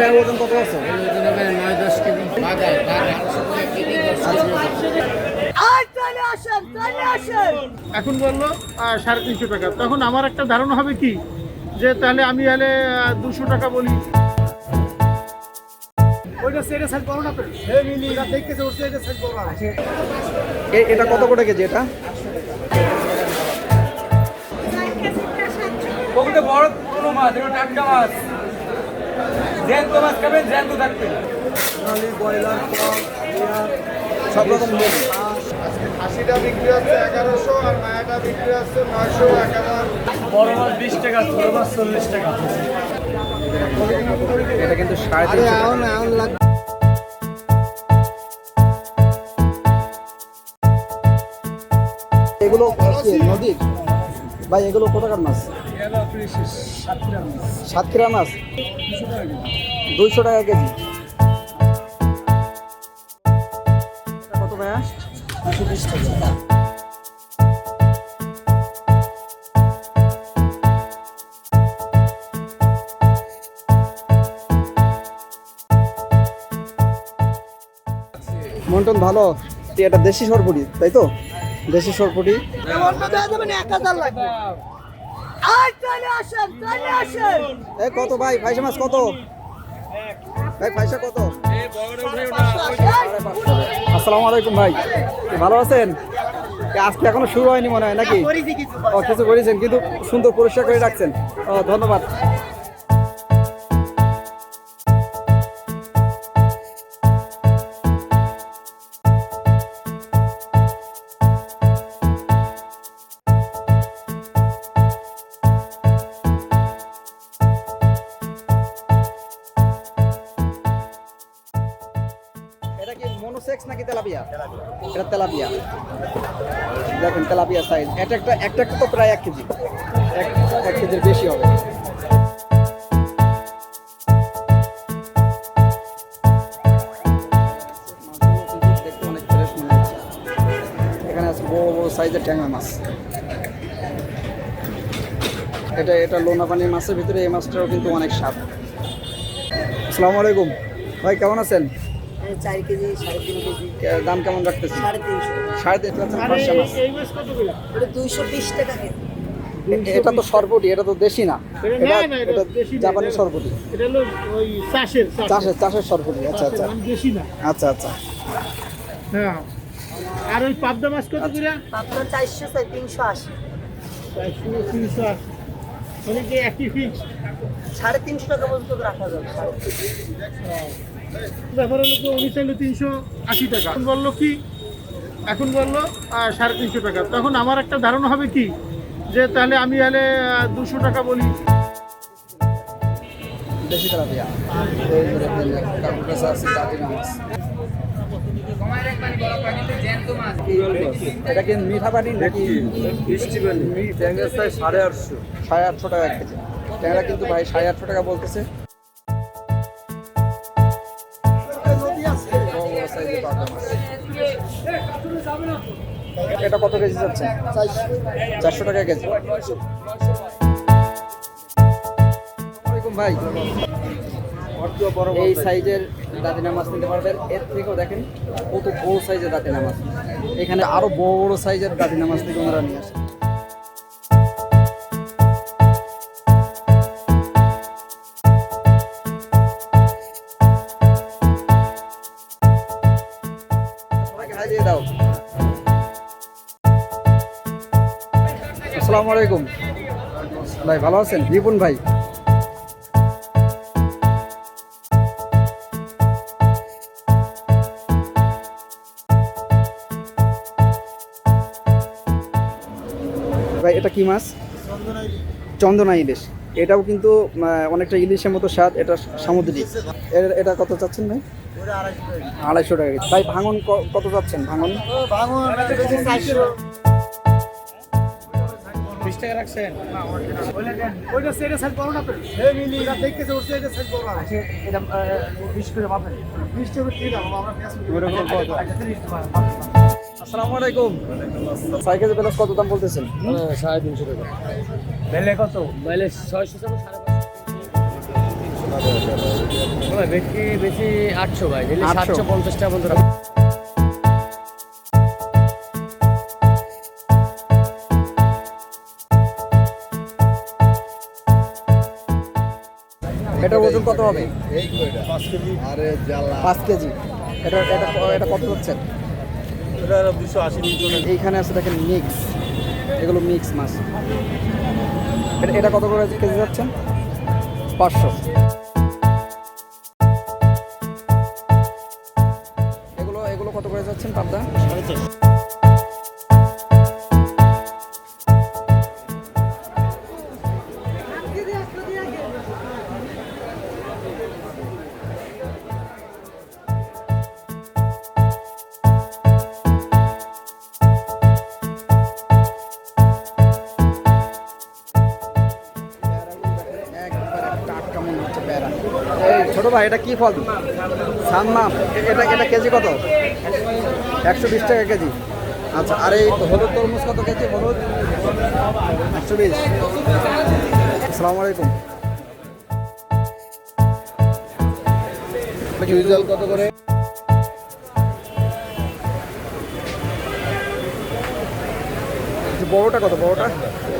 এটা ওজন কত আছে নয় দশ কেজি এখন বলল সাড়ে তিনশো টাকা। তখন আমার একটা ধারণা হবে কি? যে তাহলে আমি হলে দুশো টাকা বলি। ওইটা সেটা সাইজ করো না তো? এটা এটা কত করে কেজি এটা? বড় মাছ এগুলো টাটকা মাছ। জ্যান্ত মাছ খাবেন জ্যান্ত থাকবেন সব রকম আশিটা বিক্রি হচ্ছে এগারোশো আর মায়াটা বিক্রি হচ্ছে নয়শো এক বড় মাছ বিশ টাকা ছোট মাছ চল্লিশ টাকা। এটা কিন্তু সাড়ে তিনশো। এগুলো নদীর। ভাই এগুলো কোথাকার মাছ? সাতক্ষীরা মাছ? দুইশো টাকা কেজি। কত ভাইয়া মন্টন ভালো। এটা দেশি সরপুরি তাই তো? দেশি সরপুরি এক হাজার লাগবে। আর চলে আসেন চলে আসেন। এ কত ভাই? পয়সা মাছ কত? ভাই পয়সা কত? আসসালামু আলাইকুম ভাই। ভালো আছেন? আজকে এখনও শুরু হয়নি মনে হয় নাকি? ও কিছু করেছেন কিন্তু সুন্দর পরিষ্কার করে রাখছেন। ধন্যবাদ। এটা একটা একটা তো প্রায় এক কেজি। এক কেজির বেশি হবে। এখানে আছে বড় সাইজের ট্যাংরা মাছ। এটা এটা লোনা পানির মাছের ভিতরে এই মাছটাও কিন্তু অনেক স্বাদ। আসসালামু আলাইকুম। ভাই, কেমন আছেন? চার কেজি সাড়ে তিন কেজি। দাম কেমন রাখতেছি? সাড়ে তিনশো। সাড়ে তিন পাচ্ছেন পাঁচশো মাছ ওটা দুইশো বিশ টাকা কেজি। এটা তো সরবটি এটা তো দেশি না। এটা না, না, এটা এটা দেশি না, জাপানি সরবটি এটা হলো ওই চাষের চাষের। চাষের সরবটি আচ্ছা আচ্ছা। মানে দেশি না। আচ্ছা আচ্ছা। হ্যাঁ। আর ওই পাবদা মাছ কত করে? আপনার চারশো চাই তিনশো আশি। চারশো তিনশো আশি। মানে কি একই ফিক্স সাড়ে তিনশো টাকা পর্যন্ত রাখা যাবে। সাড়ে তিনশো। ব্যাপার হলো উনি চাইলো তিনশো আশি টাকা। এখন বলল কি? এখন বলল সাড়ে তিনশো টাকা। তখন আমার একটা ধারণা হবে কি? যে তাহলে আমি হলে দুশো টাকা বলি। দেশি তেলাপিয়া এই যে দেখেন, কাকুর কাছে আছে দাদিনা মাছ। এটা কি মিঠা পানি। নাকি বৃষ্টি পানি সাড়ে আটশো। সাড়ে আটশো টাকা কেজি। ট্যাংরা কিন্তু ভাই সাড়ে আটশো টাকা বলতেছে। এটা কত কেজি যাচ্ছে? চারশো টাকা কেজি। ভাই। এই সাইজের দাঁতিনা মাছ নিতে পারবেন। এর থেকেও দেখেন কত বড় সাইজের দাঁতিনা মাছ এখানে আরও বড় বড় সাইজের দাঁতিনা মাছ থেকে ওনারা নিয়ে আসে আসসালামু আলাইকুম ভাই ভালো আছেন রিপুন ভাই ভাই এটা কি মাছ চন্দনা ইলিশ এটাও কিন্তু অনেকটা ইলিশের মতো স্বাদ এটা সামুদ্রিক এটা কত চাচ্ছেন ভাই আড়াইশো টাকা ভাই ভাঙন কত চাচ্ছেন ভাঙন বিশ টাকা রাখছেন? ওইটা সেটা সাইজ করো না তো? এটা দেখতেছে ওর সেটা সাইজ করো না। এটা বিশ করে মাপেন বিশ টাকা দিয়ে দাও আমরা আসসালামু আলাইকুম। সাইকেল প্লাস কত দাম বলতেছেন? সাড়ে তিনশো টাকা। বেলে কত? বেলে ছয়শো টাকা ভাই বেশি বেশি আটশো ভাই দিলে 800 সাতশো পঞ্চাশ টাকা পর্যন্ত এটার ওজন কত হবে? পাঁচ কেজি। এটা এটা এটা কত হচ্ছে? এইখানে আছে দেখেন মিক্স এগুলো মিক্স মাছ। এটা এটা কত করে কেজি যাচ্ছে পাঁচশো। এটা কি ফল? সাম্মাম। এটা এটা কেজি কত? একশো বিশ টাকা কেজি। আচ্ছা আর এই হলুদ তরমুজ কত কেজি? হলুদ? একশো বিশ। আসসালামু আলাইকুম। কত করে? বড়টা কত? বড়টা?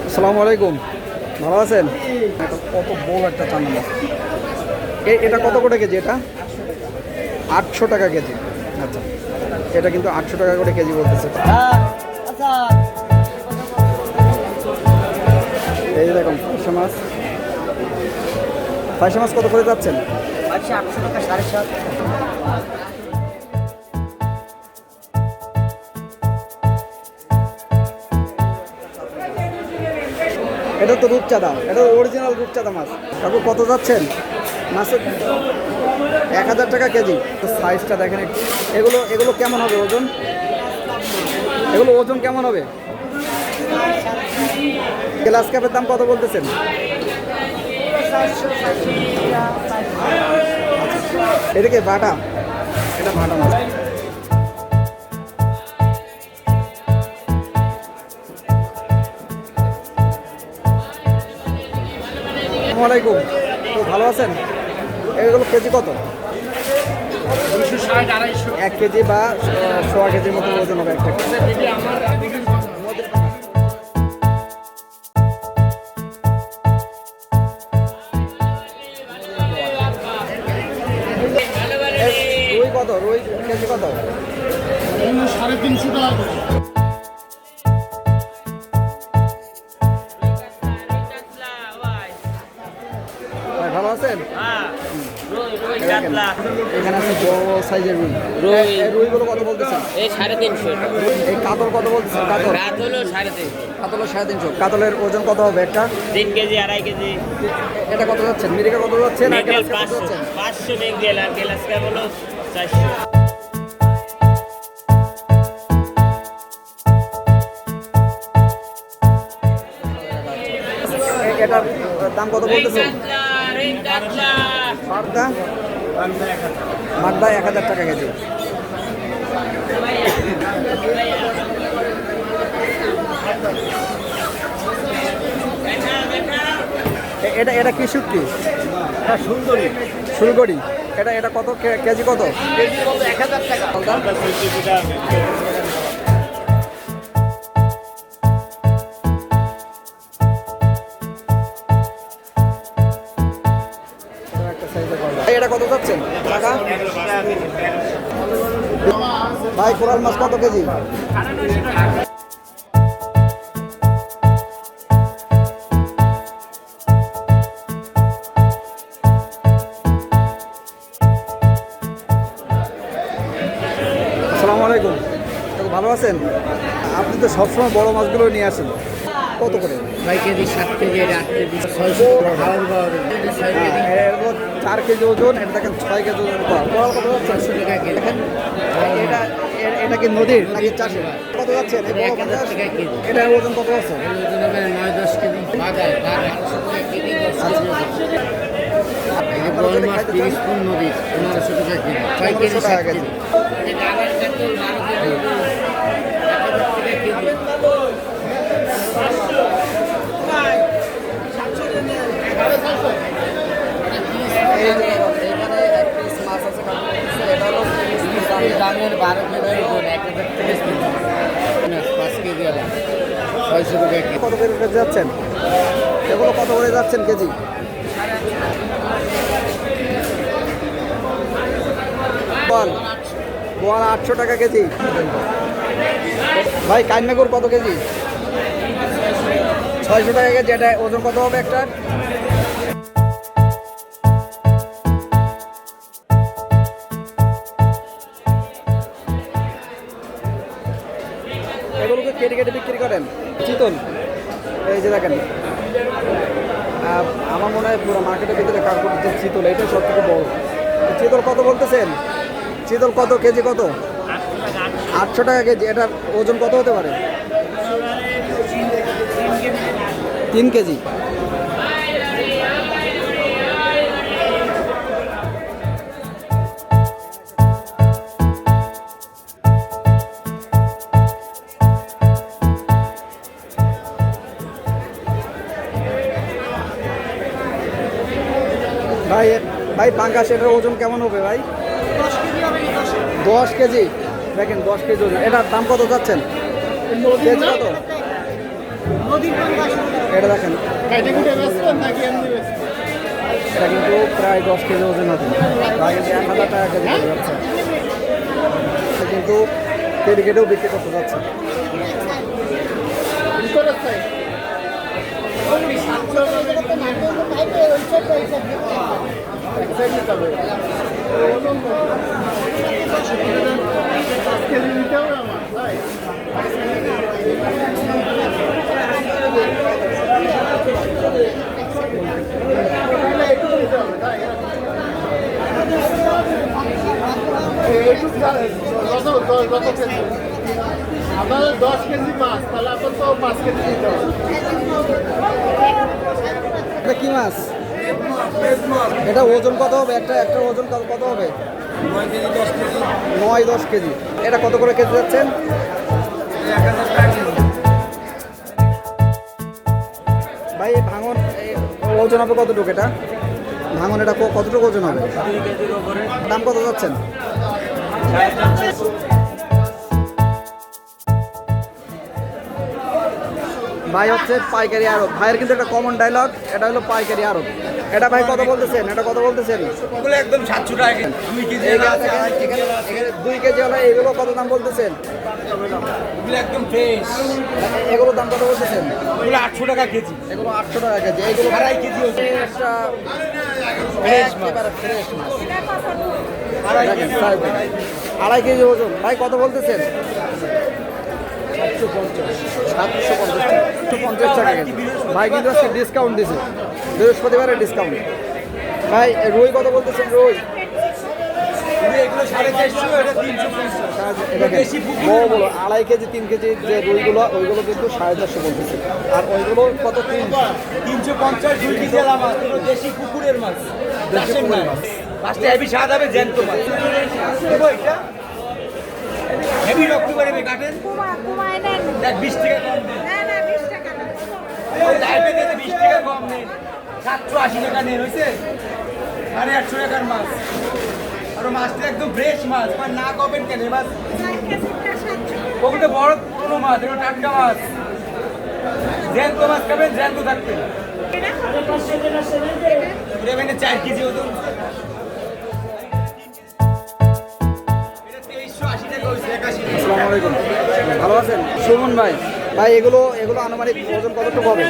আসসালামু আলাইকুম। ভালো আছেন? কত বড় একটা এ- এটা কত করে কেজি এটা? আটশো টাকা কেজি। আচ্ছা। এটা কিন্তু আটশো টাকা করে কেজি বলতেছে। এই যে দেখুন ফাইসা মাছ। ফাইসা মাছ কত করে যাচ্ছেন? আটশো টাকা সাড়ে এটা তো রূপচাঁদা। এটা অরিজিনাল রূপচাঁদা মাছ। কাকু কত যাচ্ছেন? মাছের এক হাজার টাকা কেজি। তো সাইজটা দেখেন একটু। এগুলো এগুলো কেমন হবে ওজন? এগুলো ওজন কেমন হবে? গ্লাস কাপের দাম কত বলতেছেন? এদিকে বাটা? এটা ভাটা মাছ। তো ভালো আছেন? এগুলো কেজি কত? এক কেজি বা সোয়া কেজির মতো ওজন হবে একটা রুই কত? রুই কেজি কত? সাড়ে তিনশো টাকা। এখানে আছে বড় সাইজের রুই। রুই। এই রুইগুলো কত বলতেছেন এই সাড়ে তিনশো। এই কাতল কত বলতেছেন কাতল। রাত সাড়ে তিনশো। কাতলের সাড়ে তিনশো। কাতলের ওজন কত হবে একটা? তিন কেজি আড়াই কেজি। এটা কত যাচ্ছেন মিরিকা কত পাঁচশো। পাঁচশো মেঘেল আর হলো চারশো। এটার দাম কত বলতেছেন মাগদা মাগদা এক হাজার টাকা কেজি। এটা এটা কি শুটকি সুন্দরী। সুলগড়ি। এটা এটা কত কেজি কত? কেজি কত? এক হাজার টাকা। এটা কত যাচ্ছেন? টাকা? ভাই কোরাল মাছ কত কেজি? আলাইকুম। ভালো আছেন? আপনি তো সবসময় বড় মাছগুলো নিয়ে আসেন। কত করে? ছয় কেজি সাত কেজি আট কেজি ছয়শো চার কেজি ওজন এটা দেখেন ছয় কেজি ওজন। করা কত যাচ্ছে চারশো টাকা কেজি। দেখেন এটা এটা কি নদীর নাকি চাষের? কত যাচ্ছে? এটার ওজন কত নয় দশ কেজি। ফুল নদীর পনেরোশো টাকা কেজি ছয় কেজি টাকা কেজি। দামের কেজি কত করে কেজি যাচ্ছেন? এগুলো কত করে যাচ্ছেন কেজি? বল আটশো টাকা কেজি। ভাই কাইমাগুর কত কেজি? ছয়শো টাকা কেজি, এটা ওজন কত হবে একটা? করেন? চিতল। এই যে দেখেন। আমার মনে হয় পুরো মার্কেটের ভিতরে কাজ যে চিতল এটা সব থেকে বড় চিতল কত বলতেছেন? চিতল কত, কেজি কত? আটশো টাকা কেজি এটার ওজন কত হতে পারে? তিন কেজি। ভাই ভাই পাঙ্কাশ এটার ওজন কেমন হবে ভাই? দশ কেজি। দেখেন, দশ কেজি ওজন। এটার দাম কত যাচ্ছেন কেজি কত? এটা দেখেন? এটা কিন্তু প্রায় দশ কেজি ওজন হবে। এক হাজার টাকা কেজি যাচ্ছে। কিন্তু কেটে কেটেও বিক্রি করতে যাচ্ছে ভিতরের চাই। এক সাইড নিতে হবে। ওজন কত? পাঁচ কেজি নিতে হবে আমার, তাই? তাহলে একটু নিতে হবে, তাই? একটু কত দশ কত কেজি আপনাদের দশ কেজি মাছ তাহলে আপনার তো পাঁচ কেজি নিতে হবে এটা কি মাছ এটা ওজন কত হবে? একটা একটা ওজন কত কত হবে? নয় দশ কেজি। এটা কত করে কেজি যাচ্ছেন? ভাই এই ভাঙন ওজন হবে কতটুকু এটা? ভাঙন এটা কতটুকু ওজন হবে? দাম কত যাচ্ছেন? ভাই হচ্ছে পাইকারি আড়ত ভাইয়ের কিন্তু একটা কমন ডায়লগ এটা হলো পাইকারি আড়ত এটা ভাই কত বলতেছেন? এটা কত বলতেছেন? ওগুলো একদম সাতশো টাকা দুই কেজি দুই কেজি হলে এগুলো কত দাম বলতেছেন? একদম ফ্রেশ এগুলোর দাম কত বলতেছেন? ওগুলো আটশো টাকা কেজি। এগুলো আটশো টাকা কেজি। এগুলো আড়াই কেজি। একটা ফ্রেশ ফ্রেশ মাছ। আড়াই কেজি ওজন। ভাই কত বলতেছেন? সাতশো পঞ্চাশ সাতশো পঞ্চাশ টাকা কেজি। ভাই কিন্তু আজকে ডিসকাউন্ট দিছে। বৃহস্পতিবারে ডিসকাউন্ট ভাই রুই কত বলতেছেন রুই? আড়াই কেজি তিন কেজি যে রুইগুলো ওইগুলো কিন্তু সাড়ে চারশো বলতেছে। আর ওইগুলো কত তিন তিনশো পঞ্চাশ দুই কেজি মাছ দেশি পুকুরের মাছ। পুকুরের মাছ। মাছটা হেভি স্বাদ হবে জ্যান্ত মাছ। এটা? হেভি রক্ত বেরোবে কাটেন কুমা কুমায় নেন দেখ বিশ টাকা কম নেন না না বিশ টাকা না। ওই ডায়াবেটিসে বিশ টাকা কম নেন সাতশো আশি টাকা নেন হয়েছে সাড়ে আটশো টাকার মাছ। আর ও মাছটা একদম ফ্রেশ মাছ আর না কবেন কেন? কেজিটা ওগুলো বড় পুরো মাছ এগুলো টাটকা মাছ। জ্যান্ত মাছ খাবেন জ্যান্ত থাকবেন এটা? মানে চার কেজি ওজন। আলাইকুম। ভালো আছেন? সুমন ভাই ভাই, এগুলো এগুলো আনুমানিক ওজন কতটুকু হবে?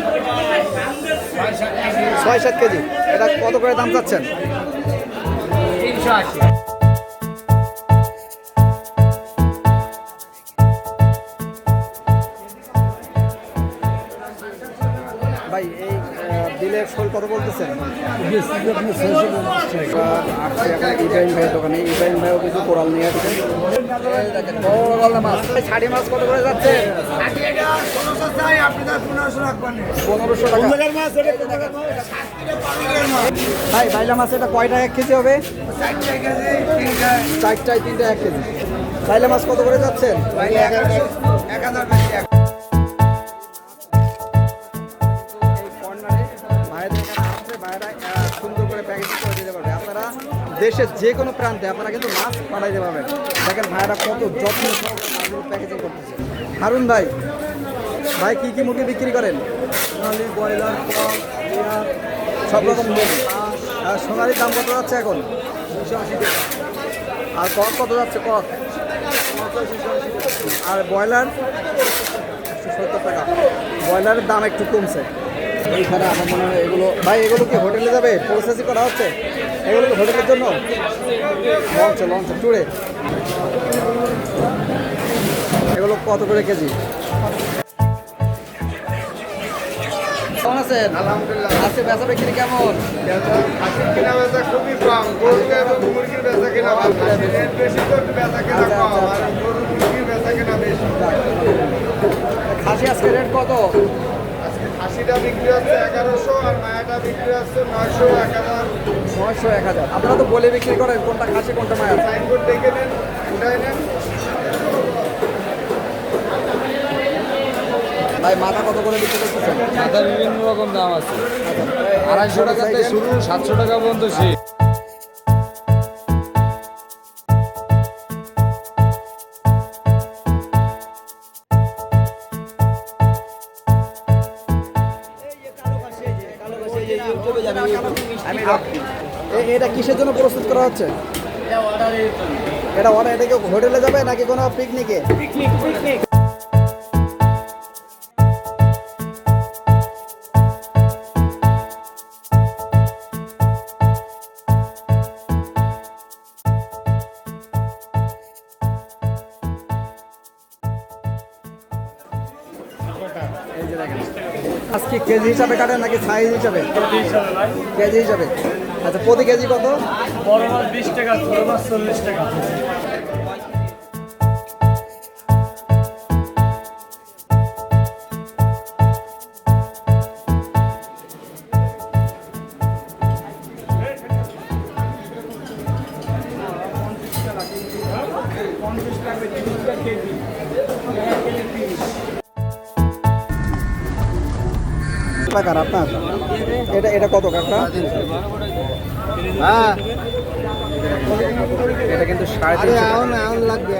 ছয় সাত কেজি। এটা কত করে দাম চাচ্ছেন? তিনশো আশি। কত বলতেছেন? আসছি এখন ইব্রাহিম ভাইয়ের দোকানে ইব্রাহিম ভাইও কিছু কোরাল নিয়ে আসছেন ছাড়ি মাছ কত করে যাচ্ছে? পনেরোশো টাকা। ভাই বাইলা মাছ এটা কয়টা এক কেজি হবে? চারটায় তিনটা এক কেজি। বাইলা মাছ কত করে যাচ্ছেন এই কর্নারে দেশের যে কোনো প্রান্তে আপনারা কিন্তু মাছ পাঠাইতে পারবেন। দেখেন ভাইরা কত যত্ন সহকারে প্যাকেজিং করতেছে। হারুন ভাই ভাই কি কি মুরগি বিক্রি করেন? ব্রয়লার সব রকম মুরগি। আর সোনালির দাম কত যাচ্ছে এখন? আর কক কত যাচ্ছে কক আর ব্রয়লার? একশো সত্তর টাকা। ব্রয়লারের দাম একটু কমছে। এইখানে আমার মনে হয় এগুলো ভাই এগুলো কি হোটেলে যাবে? প্রসেসিং করা হচ্ছে? এগুলো কি হোটেলের জন্য। লঞ্চে লঞ্চে টুরে এগুলো কত করে কেজি? কেমন আছেন? আলহামদুলিল্লাহ। আজকে বেচা বিক্রি কেমন? কেনা বেচা খুবই কম। গরুতে এবং মুরগির বেচা কেনা ভালো। খাসির বেশি তো বেচা কেনা আচ্ছা, কম। আচ্ছা, আর গরুর মুরগির বেচা কেনা বেশি। খাসি আজকে রেট কত? খাসিটা বিক্রি হচ্ছে এগারোশো আর মায়াটা বিক্রি হচ্ছে নয়শো এক হাজার। নয়শো এক হাজার। আপনারা তো বলে বিক্রি করেন কোনটা খাসি কোনটা মায়া। সাইনবোর্ড দেখে নেন উঠাই নেন। ভাই মাথা কত করে বিক্রি করতেছেন? মাথা বিভিন্ন রকম দাম আছে। আড়াইশো টাকা থেকে শুরু সাতশো টাকা পর্যন্ত শেষ কিসের জন্য প্রস্তুত করা হচ্ছে? এটা অর্ডার এটা কি হোটেলে যাবে নাকি কোনো পিকনিকে যে দেখেন। আজকে কেজি হিসাবে কাটেন নাকি সাইজ হিসাবে? কেজি হিসাবে। আচ্ছা প্রতি কেজি কত? বড় মাছ বিশ টাকা ছোট মাছ চল্লিশ টাকা। টাকার আপনার? এটা এটা কত কাকা? হ্যাঁ। এটা কিন্তু সাড়ে তিনশো। লাগবে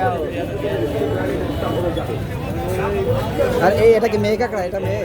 আর এই এটা কি মেয়ে কাঁকড়া এটা মেয়ে?